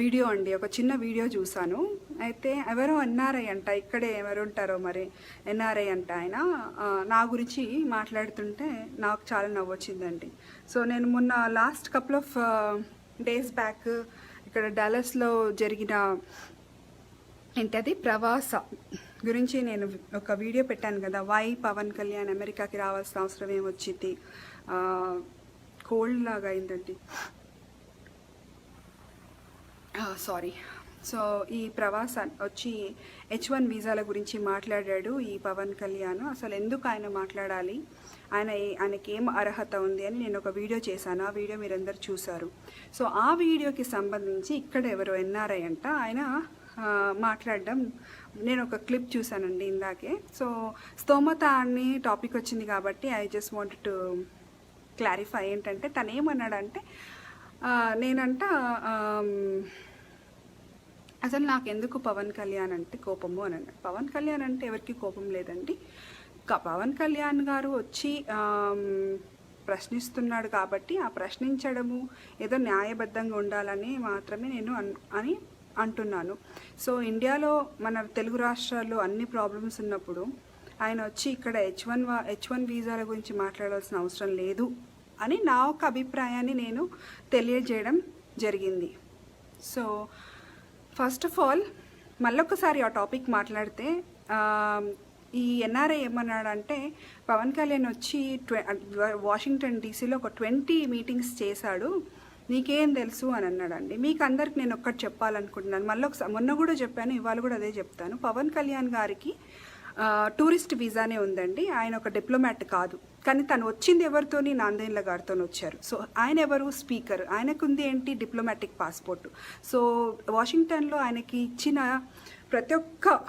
Video అండి ఒక చిన్న వీడియో చూశాను. అయితే ఎవరో ఎన్ఆర్ఐ అంట ఇక్కడే ఎవరుంటారో మరి ఎన్ఆర్ఐ అంట ఆయన నా గురించి మాట్లాడుతుంటే నాకు చాలా నవ్వొచ్చిందండి. సో నేను మొన్న last couple of days back ఇక్కడ డాలస్లో జరిగిన ఏంటది? ప్రవాస గురించి నేను ఒక వీడియో పెట్టాను కదా వై పవన్ కళ్యాణ్ అమెరికాకి రావాల్సిన అవసరం ఏమొచ్చింది? కోల్డ్ లాగా అయిందండి. Ah, సారీ సో ఈ ప్రవాస వచ్చి హెచ్ వన్ వీసాల గురించి మాట్లాడాడు ఈ పవన్ కళ్యాణ్. అసలు ఎందుకు ఆయన మాట్లాడాలి? ఆయన ఆయనకి ఏం అర్హత ఉంది అని నేను ఒక వీడియో చేశాను. ఆ వీడియో మీరందరూ చూశారు. సో ఆ వీడియోకి సంబంధించి ఇక్కడ ఎవరో ఎన్ఆర్ఐ అంట ఆయన మాట్లాడడం నేను ఒక క్లిప్ చూశానండి ఇందాకే. సో స్తోమత అని టాపిక్ వచ్చింది కాబట్టి I just want to clarify ఏంటంటే తను ఏమన్నాడంటే నేనంట అసలు నాకు ఎందుకు పవన్ కళ్యాణ్ అంటే కోపము అని అన్నాడు. పవన్ కళ్యాణ్ అంటే ఎవరికి కోపం లేదండి. క- పవన్ కళ్యాణ్ గారు వచ్చి ప్రశ్నిస్తున్నాడు కాబట్టి ఆ ప్రశ్నించడము ఏదో న్యాయబద్ధంగా ఉండాలని మాత్రమే నేను అన్- అని అంటున్నాను. సో ఇండియాలో మన తెలుగు రాష్ట్రాల్లో అన్ని ప్రాబ్లమ్స్ ఉన్నప్పుడు ఆయన వచ్చి ఇక్కడ హెచ్ వన్ హెచ్ వన్ వీసాల గురించి మాట్లాడాల్సిన అవసరం లేదు అని నా ఒక అభిప్రాయాన్ని నేను తెలియజేయడం జరిగింది. సో ఫస్ట్ ఆఫ్ ఆల్ మళ్ళొకసారి ఆ టాపిక్ మాట్లాడితే ఈ ఎన్ఆర్ఐ ఏమన్నాడంటే పవన్ కళ్యాణ్ వచ్చి ట్వ వాషింగ్టన్ డీసీలో ఒక ట్వంటీ మీటింగ్స్ చేశాడు నీకేం తెలుసు అని అన్నాడండి. మీకు అందరికి నేను ఒక్కటి చెప్పాలనుకుంటున్నాను. మళ్ళీ ఒకసారి మొన్న కూడా చెప్పాను ఇవాళ కూడా అదే చెప్తాను. పవన్ కళ్యాణ్ గారికి టూరిస్ట్ వీసానే ఉందండి. ఆయన ఒక డిప్లొమాట్ కాదు. కానీ తను వచ్చింది ఎవరితోని? నాందేళ్ళ గారితో వచ్చారు. సో ఆయన ఎవరు? స్పీకర్. ఆయనకుంది ఏంటి? Diplomatic passport. సో వాషింగ్టన్లో ఆయనకి ఇచ్చిన ప్రతి ఒక్క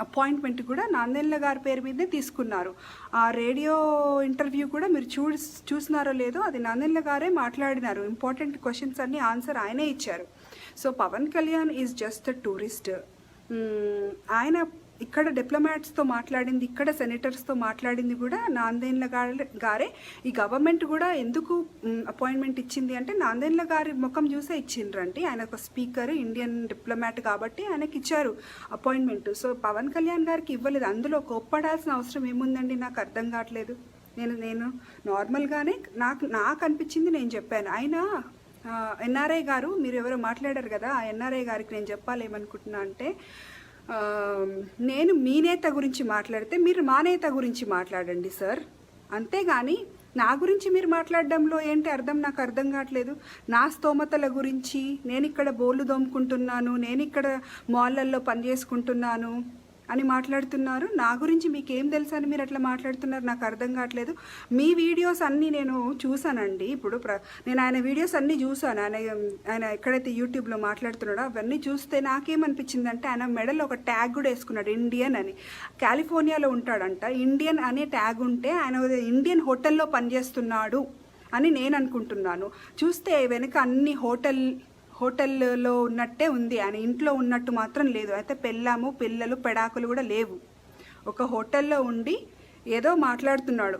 అపాయింట్మెంట్ కూడా నాందేళ్ళ గారి పేరు మీదే తీసుకున్నారు. ఆ రేడియో ఇంటర్వ్యూ కూడా మీరు చూ చూసినారో లేదో అది నాందేళ్ళ గారే మాట్లాడినారు. ఇంపార్టెంట్ క్వశ్చన్స్ అన్ని ఆన్సర్ ఆయనే ఇచ్చారు. So Pavan Kalyan is just the tourist. ఆయన ఇక్కడ డిప్లొమాట్స్తో మాట్లాడింది ఇక్కడ సెనేటర్స్తో మాట్లాడింది కూడా నాందేన్ల గారి గారే. ఈ గవర్నమెంట్ కూడా ఎందుకు అపాయింట్మెంట్ ఇచ్చింది అంటే నాందేన్ల గారి ముఖం చూసే ఇచ్చిండ్రండి. ఆయన ఒక స్పీకర్ ఇండియన్ డిప్లొమాట్ కాబట్టి ఆయనకి ఇచ్చారు అపాయింట్మెంట్. సో పవన్ కళ్యాణ్ గారికి ఇవ్వలేదు. అందులో కోప్పడాల్సిన అవసరం ఏముందండి? నాకు అర్థం కావట్లేదు. నేను నేను నార్మల్గానే నాకు నాకు అనిపించింది నేను చెప్పాను. ఆయన ఎన్ఆర్ఐ గారు మీరు ఎవరో మాట్లాడారు కదా ఆ ఎన్ఆర్ఐ గారికి నేను చెప్పాలి ఏమనుకుంటున్నా అంటే నేను మీ నేత గురించి మాట్లాడితే మీరు మా నేత గురించి మాట్లాడండి సార్. అంతేగాని నా గురించి మీరు మాట్లాడడంలో ఏంటి అర్థం? నాకు అర్థం కావట్లేదు. నా స్తోమతల గురించి నేను ఇక్కడ బోళ్ళు దోముకుంటున్నాను నేను ఇక్కడ మాల్లల్లో పని చేసుకుంటున్నాను. అని మాట్లాడుతున్నారు. నా గురించి మీకేం తెలుసు అని మీరు అట్లా మాట్లాడుతున్నారు? నాకు అర్థం కావట్లేదు. మీ వీడియోస్ అన్నీ నేను చూసానండి ఇప్పుడు ప్ర నేను ఆయన వీడియోస్ అన్నీ చూసాను ఆయన ఆయన ఎక్కడైతే యూట్యూబ్లో మాట్లాడుతున్నాడో అవన్నీ చూస్తే నాకేమనిపించిందంటే ఆయన మెడలో ఒక ట్యాగ్ కూడా వేసుకున్నాడు. ఇండియన్ అని. కాలిఫోర్నియాలో ఉంటాడంట. ఇండియన్ అనే ట్యాగ్ ఉంటే ఆయన ఇండియన్ హోటల్లో పనిచేస్తున్నాడు అని నేను అనుకుంటున్నాను. చూస్తే వెనుక అన్ని హోటల్ హోటల్లో ఉన్నట్టే ఉంది. ఆయన ఇంట్లో ఉన్నట్టు మాత్రం లేదు. అయితే పెళ్ళాము పిల్లలు పెడాకులు కూడా లేవు. ఒక హోటల్లో ఉండి ఏదో మాట్లాడుతున్నాడు.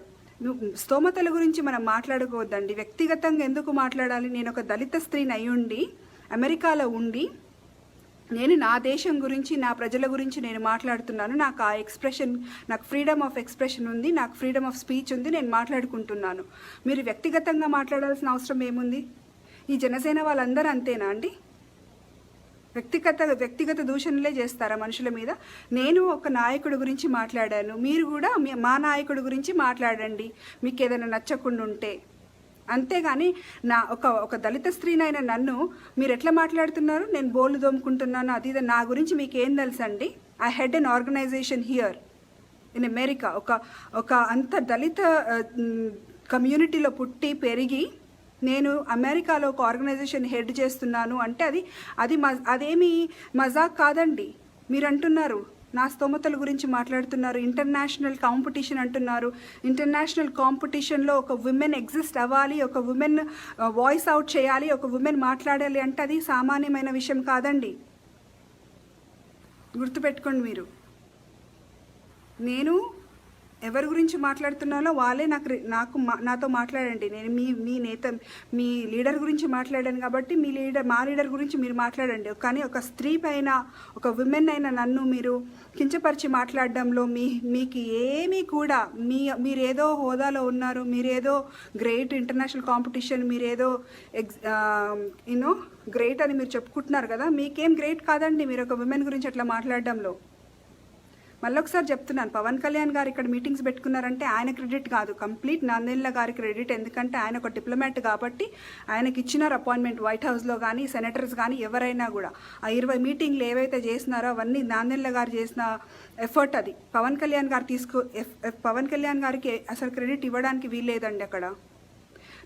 స్తోమతల గురించి మనం మాట్లాడుకోవద్దండి. వ్యక్తిగతంగా ఎందుకు మాట్లాడాలి? నేను ఒక దళిత స్త్రీని అయ్యుండి ఉండి అమెరికాలో ఉండి నేను నా దేశం గురించి నా ప్రజల గురించి నేను మాట్లాడుతున్నాను. నాకు ఆ ఎక్స్ప్రెషన్ నాకు ఫ్రీడమ్ ఆఫ్ ఎక్స్ప్రెషన్ ఉంది. నాకు ఫ్రీడమ్ ఆఫ్ స్పీచ్ ఉంది. నేను మాట్లాడుకుంటున్నాను. మీరు వ్యక్తిగతంగా మాట్లాడాల్సిన అవసరం ఏముంది? ఈ జనసేన వాళ్ళందరూ అంతేనా అండి? వ్యక్తిగత వ్యక్తిగత దూషణలే చేస్తారా మనుషుల మీద? నేను ఒక నాయకుడి గురించి మాట్లాడాను. మీరు కూడా మా నాయకుడి గురించి మాట్లాడండి. మీకు ఏదైనా నచ్చకుండా ఉంటే. అంతేగాని నా ఒక ఒక దళిత స్త్రీనైన నన్ను మీరు ఎట్లా మాట్లాడుతున్నారు? నేను బోలు దోముకుంటున్నాను. అది ఇది నా గురించి మీకు ఏం తెలుసండి? I head an organisation here in America ఒక ఒక అంత దళిత కమ్యూనిటీలో పుట్టి పెరిగి నేను అమెరికాలో ఒక ఆర్గనైజేషన్ హెడ్ చేస్తున్నాను అంటే అది అది మ అదేమి మజాక్ కాదండి. మీరు అంటున్నారు నా స్తోమతల గురించి మాట్లాడుతున్నారు ఇంటర్నేషనల్ కాంపిటీషన్ అంటున్నారు. ఇంటర్నేషనల్ కాంపిటీషన్లో ఒక ఉమెన్ ఎగ్జిస్ట్ అవ్వాలి ఒక ఉమెన్ వాయిస్ అవుట్ చేయాలి ఒక ఉమెన్ మాట్లాడాలి అంటే అది సామాన్యమైన విషయం కాదండి. గుర్తుపెట్టుకోండి మీరు. నేను ఎవరి గురించి మాట్లాడుతున్నానో వాళ్ళే నాకు నాకు మా- నాతో మాట్లాడండి. నేను మీ మీ నేత మీ లీడర్ గురించి మాట్లాడాను కాబట్టి మీ లీడర్ మా లీడర్ గురించి మీరు మాట్లాడండి. కానీ ఒక స్త్రీ పైన ఒక విమెన్ అయిన నన్ను మీరు కించపరిచి మాట్లాడడంలో మీ మీకు ఏమీ కూడా మీ మీరేదో హోదాలో ఉన్నారు మీరేదో గ్రేట్ ఇంటర్నేషనల్ కాంపిటీషన్ మీరేదో ఎగ్జ్ యూనో గ్రేట్ అని మీరు చెప్పుకుంటున్నారు కదా మీకేం గ్రేట్ కాదండి మీరు ఒక విమెన్ గురించి అట్లా మాట్లాడడంలో. మళ్ళీ ఒకసారి చెప్తున్నాను. పవన్ కళ్యాణ్ గారు ఇక్కడ మీటింగ్స్ పెట్టుకున్నారంటే ఆయన క్రెడిట్ కాదు. కంప్లీట్ నందేళ్ళ గారి క్రెడిట్. ఎందుకంటే ఆయన ఒక డిప్లొమాట్ కాబట్టి ఆయనకి ఇచ్చినారు అపాయింట్మెంట్ వైట్ హౌస్లో కానీ సెనేటర్స్ కానీ ఎవరైనా కూడా. ఆ ఇరవై మీటింగ్లు ఏవైతే చేసినారో అవన్నీ నాందేళ్ళ గారు చేసిన ఎఫర్ట్ అది. పవన్ కళ్యాణ్ గారు తీసుకు పవన్ కళ్యాణ్ గారికి అసలు క్రెడిట్ ఇవ్వడానికి వీల్లేదండి అక్కడ.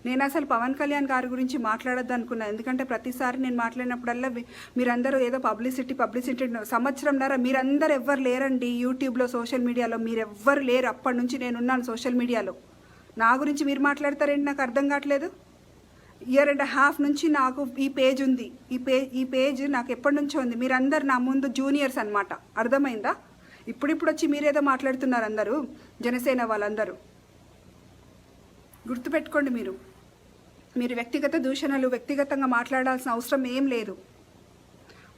నేను అసలు పవన్ కళ్యాణ్ గారి గురించి మాట్లాడద్దు అనుకున్నాను ఎందుకంటే ప్రతిసారి నేను మాట్లాడినప్పుడల్లా మీరందరూ ఏదో పబ్లిసిటీ పబ్లిసిటీ సంవత్సరంన్నర మీరందరూ ఎవ్వరు లేరండి యూట్యూబ్లో సోషల్ మీడియాలో. మీరు ఎవ్వరు లేరు. అప్పటి నుంచి నేను ఉన్నాను సోషల్ మీడియాలో. నా గురించి మీరు మాట్లాడతారండి నాకు అర్థం కావట్లేదు. ఇయర్ అండ్ హాఫ్ నుంచి నాకు ఈ పేజ్ ఉంది. ఈ పే ఈ పేజ్ నాకు ఎప్పటి నుంచో ఉంది. మీరందరు నా ముందు జూనియర్స్ అన్నమాట. అర్థమైందా? ఇప్పుడిప్పుడు వచ్చి మీరేదో మాట్లాడుతున్నారు అందరూ జనసేన వాళ్ళందరూ. గుర్తుపెట్టుకోండి మీరు. మీరు వ్యక్తిగత దూషణలు వ్యక్తిగతంగా మాట్లాడాల్సిన అవసరం ఏం లేదు.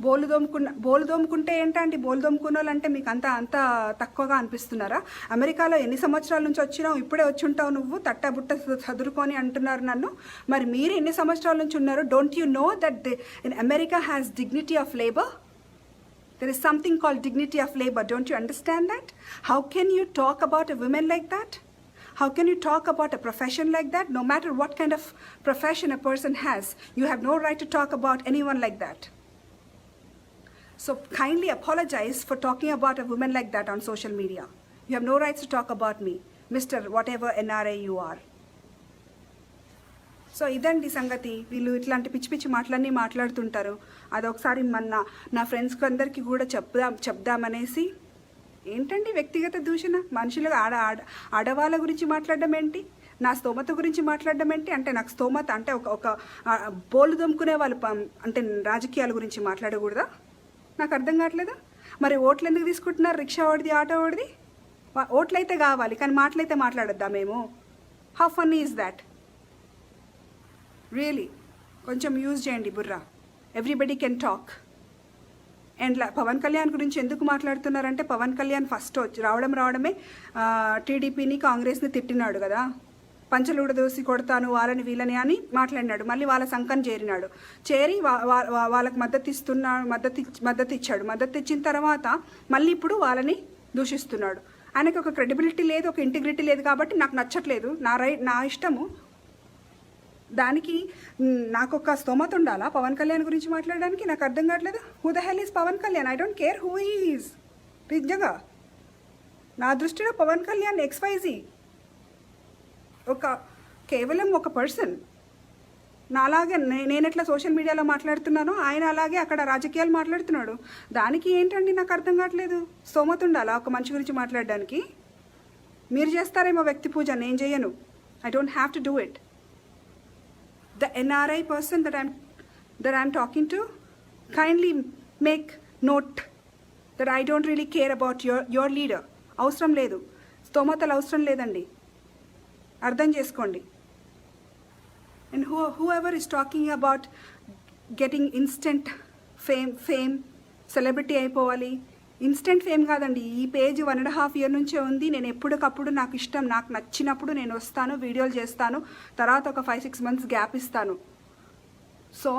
బోలు దోముకున్న బోలు దోముకుంటే ఏంటంటే బోలు దోముకున్న వాళ్ళంటే మీకు అంత అంత తక్కువగా అనిపిస్తున్నారా? అమెరికాలో ఎన్ని సంవత్సరాల నుంచి వచ్చినావు? ఇప్పుడే వచ్చి ఉంటావు నువ్వు తట్టబుట్ట చదురుకొని అంటున్నారు నన్ను. మరి మీరు ఎన్ని సంవత్సరాల నుంచి ఉన్నారు? Don't you know that in America has dignity of labour there is something call dignity of labour don't you understand that how can you talk about a women like that How can you talk about a profession like that? No matter what kind of profession a person has, you have no right to talk about anyone like that. So kindly apologize for talking about a woman like that on social media. You have no rights to talk about me, Mr. Whatever NRA you are. So ఇదండి సంగతి వీళ్ళు ఇట్లాంటి పిచ్చి పిచ్చి మాటలన్నీ మాట్లాడుతుంటారు అదొకసారి మన నా ఫ్రెండ్స్కి అందరికీ కూడా చెప్దాం చెప్దామనేసి ఏంటండి వ్యక్తిగత దూషణ? మనుషులు ఆడ ఆడ ఆడవాళ్ళ గురించి మాట్లాడడం ఏంటి? నా స్తోమత గురించి మాట్లాడడం ఏంటి? అంటే నాకు స్తోమత అంటే ఒక ఒక బోలు దొమ్ముకునే వాళ్ళు అంటే రాజకీయాల గురించి మాట్లాడకూడదా? నాకు అర్థం కావట్లేదా? మరి ఓట్లు ఎందుకు తీసుకుంటున్నారు? రిక్షా ఓడిది ఆటో వాడిది ఓట్లయితే కావాలి కానీ మాటలైతే మాట్లాడొద్దా మేము? How fun is that really కొంచెం యూజ్ చేయండి Borra. Everybody can talk and Pavan Kalyan గురించి ఎందుకు మాట్లాడుతున్నారంటే పవన్ కళ్యాణ్ ఫస్ట్ వచ్చి రావడం రావడమే టీడీపీని కాంగ్రెస్ని తిట్టినాడు కదా. పంచలూడ దోసి కొడతాను వాళ్ళని వీళ్ళని అని మాట్లాడినాడు. మళ్ళీ వాళ్ళ సంకం చేరినాడు. చేరి వా- వాళ్ళకి మద్దతు ఇస్తున్నాడు మద్దతు మద్దతు ఇచ్చాడు. మద్దతు ఇచ్చిన తర్వాత మళ్ళీ ఇప్పుడు వాళ్ళని దూషిస్తున్నాడు. ఆయనకు ఒక క్రెడిబిలిటీ లేదు ఒక ఇంటిగ్రిటీ లేదు కాబట్టి నాకు నచ్చట్లేదు. నా రై నా ఇష్టము దానికి నాకు ఒక స్తోమత ఉండాలా? పవన్ కళ్యాణ్ గురించి మాట్లాడడానికి? నాకు అర్థం కావట్లేదు? Who the hell is Pavan Kalyan? I don't care who is నిజంగా. నా దృష్టిలో పవన్ కళ్యాణ్ ఎక్స్వైజీ ఒక కేవలం ఒక పర్సన్. నాలాగే నే- నేను ఎట్లా సోషల్ మీడియాలో మాట్లాడుతున్నానో ఆయన అలాగే అక్కడ రాజకీయాలు మాట్లాడుతున్నాడు. దానికి ఏంటండి నాకు అర్థం కావట్లేదు? స్తోమత ఉండాలా ఒక మనిషి గురించి మాట్లాడడానికి? మీరు చేస్తారేమో వ్యక్తి పూజ నేను చేయను. I don't have to do it the NRI person that I'm that I'm talking to, kindly make note that I don't really care about your your leader. అవసరం లేదు స్తోమతలు అవసరం లేదండి అర్థం చేసుకోండి and who whoever is talking about getting instant fame fame celebrity అయిపోవాలి instant fame కాదండి. ఈ page one and half year నుంచే ఉంది. నేను ఎప్పటికప్పుడు నాకు ఇష్టం. నాకు నచ్చినప్పుడు నేను వస్తాను వీడియోలు చేస్తాను. తర్వాత ఒక ఫైవ్ సిక్స్ మంత్స్ గ్యాప్ ఇస్తాను. సో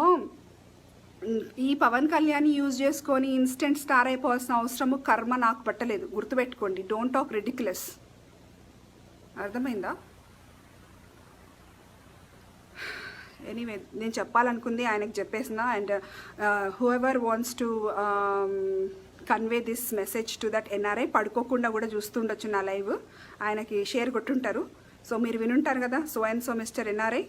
ఈ పవన్ కళ్యాణ్ యూజ్ చేసుకొని ఇన్స్టెంట్ స్టార్ అయిపోవాల్సిన అవసరము కర్మ నాకు పట్టలేదు. గుర్తుపెట్టుకోండి. డోంట్ టాక్ రెడిక్యులస్ అర్థమైందా? ఎనీవే నేను చెప్పాలనుకుంది ఆయనకు చెప్పేసిన. And whoever wants to convey this message to that NRI పడుకోకుండా కూడా చూస్తుండొచ్చు నా లైవ్. ఆయనకి షేర్ కొట్టుంటారు. సో మీరు వినుంటారు కదా. So and so mister NRI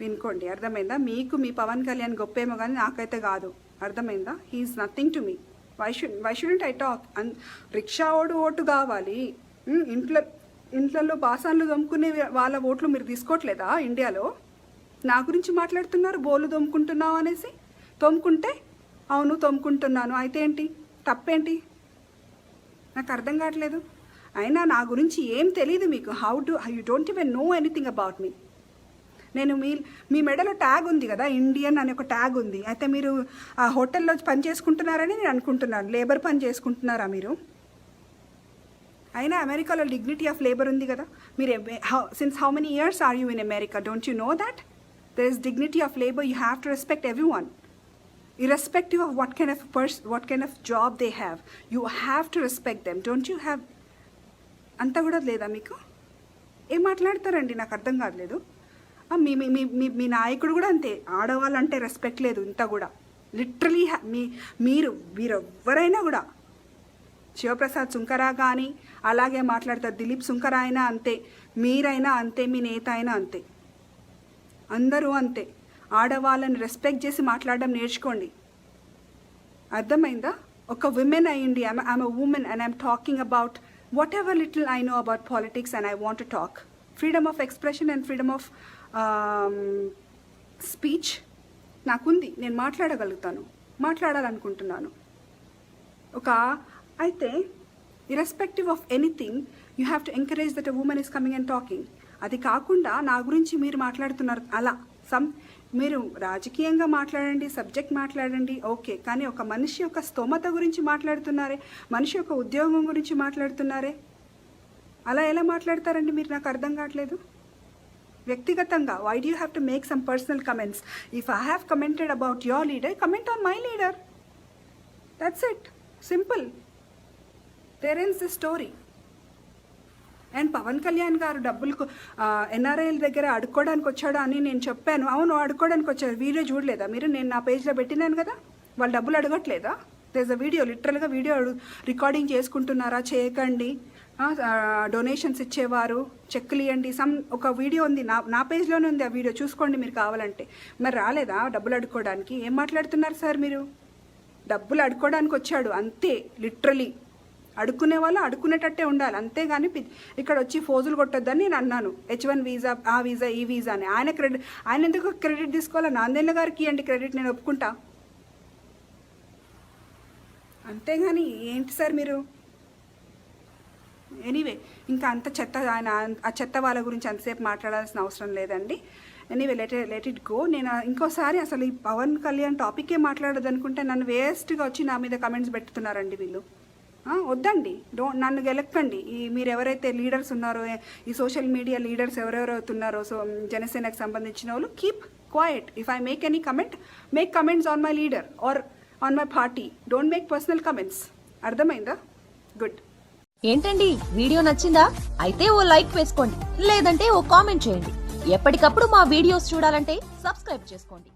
వినుకోండి. అర్థమైందా? మీకు మీ పవన్ కళ్యాణ్ గొప్పేమో కానీ నాకైతే కాదు. అర్థమైందా? He is nothing to me why should why shouldn't I talk on rickshaw vote vote కావాలి. ఇంట్లో ఇంట్లో ఇంట్లలో బాసాన్లు దొమ్ముకునే వాళ్ళ ఓట్లు మీరు తీసుకోవట్లేదా ఇండియాలో? నా గురించి మాట్లాడుతున్నారు? బోలు దొమ్ముకుంటున్నావు అనేసి? తోముకుంటే? అవును తోముకుంటున్నాను. అయితే ఏంటి? తప్పేంటి? నాకు అర్థం కావట్లేదు. అయినా నా గురించి ఏం తెలియదు మీకు. How to you don't even know anything about me నేను మీ మీ మెడలో ట్యాగ్ ఉంది కదా ఇండియన్ అనే ఒక ట్యాగ్ ఉంది. అయితే మీరు ఆ హోటల్లో పని చేసుకుంటున్నారని నేను అనుకుంటున్నాను. లేబర్ పని చేసుకుంటున్నారా మీరు? అయినా అమెరికాలో డిగ్నిటీ ఆఫ్ లేబర్ ఉంది కదా. మీరు since how many years are you in America don't you know that there is dignity of labour you have to respect every one irrespective of what kind of pers- what kind of job they have you have to respect them. Don't you have అంతా కూడా లేదా మీకు? ఏం మాట్లాడతారండి? నాకు అర్థం కావట్లేదు. మీ మీ మీ మీ మీ నాయకుడు కూడా అంతే. ఆడవాళ్ళంటే రెస్పెక్ట్ లేదు ఇంత కూడా. లిటరలీ మీ మీరు మీరెవ్వరైనా కూడా. శివప్రసాద్ సుంకరా కానీ అలాగే మాట్లాడతారు దిలీప్ సుంకరా అయినా అంతే మీరైనా అంతే మీ నేత అయినా అంతే. అందరూ అంతే. ఆడవాళ్ళని రెస్పెక్ట్ చేసి మాట్లాడడం నేర్చుకోండి. అర్థమైందా? ఒక విమెన్ అయ్యింది I'm I'm a women and I'm talking about whatever little I know about politics and I want to talk freedom of expression and freedom of speech నాకుంది. నేను మాట్లాడగలుగుతాను. మాట్లాడాలనుకుంటున్నాను. ఒక అయితే irrespective of anything you have to encourage that a women is coming and talking అది కాకుండా నా గురించి మీరు మాట్లాడుతున్నారు. అలా సమ్ మీరు రాజకీయంగా మాట్లాడండి సబ్జెక్ట్ మాట్లాడండి ఓకే కానీ ఒక మనిషి యొక్క స్తోమత గురించి మాట్లాడుతున్నారే? మనిషి యొక్క ఉద్యోగం గురించి మాట్లాడుతున్నారే? అలా ఎలా మాట్లాడతారండి? మీరు నాకు అర్థం కావట్లేదు. వ్యక్తిగతంగా why do have to make some personal comments if I have commented about your leader comment on my leader that's it simple there is the story and Pavan Kalyan garu డబ్బులు ఎన్ఆర్ఐల దగ్గర అడుక్కోవడానికి వచ్చాడు అని నేను చెప్పాను. అవును అడుక్కోవడానికి వచ్చాడు వీడియో చూడలేదా మీరు? నేను నా పేజ్లో పెట్టినాను కదా. వాళ్ళు డబ్బులు అడగట్లేదా? దేస్ అ వీడియో లిటరల్గా వీడియో రికార్డింగ్ చేసుకుంటున్నారా? చేయకండి. డొనేషన్స్ ఇచ్చేవారు. చెక్కులు ఇవ్వండి సమ్ ఒక వీడియో ఉంది. నా నా పేజ్లోనే ఉంది ఆ వీడియో చూసుకోండి మీరు కావాలంటే. మరి రాలేదా డబ్బులు అడుక్కోవడానికి? ఏం మాట్లాడుతున్నారు సార్ మీరు? డబ్బులు అడుక్కోవడానికి వచ్చాడు. అంతే లిటరలీ అడుక్కునే వాళ్ళు అడుక్కునేటట్టే ఉండాలి. అంతేగాని ఇక్కడ వచ్చి ఫోజులు కొట్టొద్దని నేను అన్నాను. హెచ్ వన్ వీసా ఆ వీసా ఈ వీసా అని. ఆయన క్రెడిట్ ఆయన ఎందుకు క్రెడిట్ తీసుకోవాలి? నాందేళ్ళ గారికి ఇవ్వండి క్రెడిట్ నేను ఒప్పుకుంటా. అంతేగాని ఏంటి సార్ మీరు? ఎనీవే ఇంకా అంత చెత్త ఆయన ఆ చెత్త వాళ్ళ గురించి అంతసేపు మాట్లాడాల్సిన అవసరం లేదండి. Anyway let let it go. నేను ఇంకోసారి అసలు ఈ పవన్ కళ్యాణ్ టాపికే మాట్లాడదనుకుంటే నన్ను వేస్ట్గా వచ్చి నా మీద కమెంట్స్ పెడుతున్నారండి వీళ్ళు. వద్దండి. డో నన్ను గెలక్కండి. ఈ మీరు ఎవరైతే లీడర్స్ ఉన్నారో ఈ సోషల్ మీడియా లీడర్స్ ఎవరెవరైతే సో జనసేనకు సంబంధించిన వాళ్ళు keep quiet. If I make any comment make comments on my leader or on my party. Don't make personal comments. అర్థమైందా? గుడ్. ఏంటండి? వీడియో నచ్చిందా? అయితే ఓ లైక్ వేసుకోండి. లేదంటే ఓ కామెంట్ చేయండి. ఎప్పటికప్పుడు మా వీడియోస్ చూడాలంటే సబ్స్క్రైబ్ చేసుకోండి.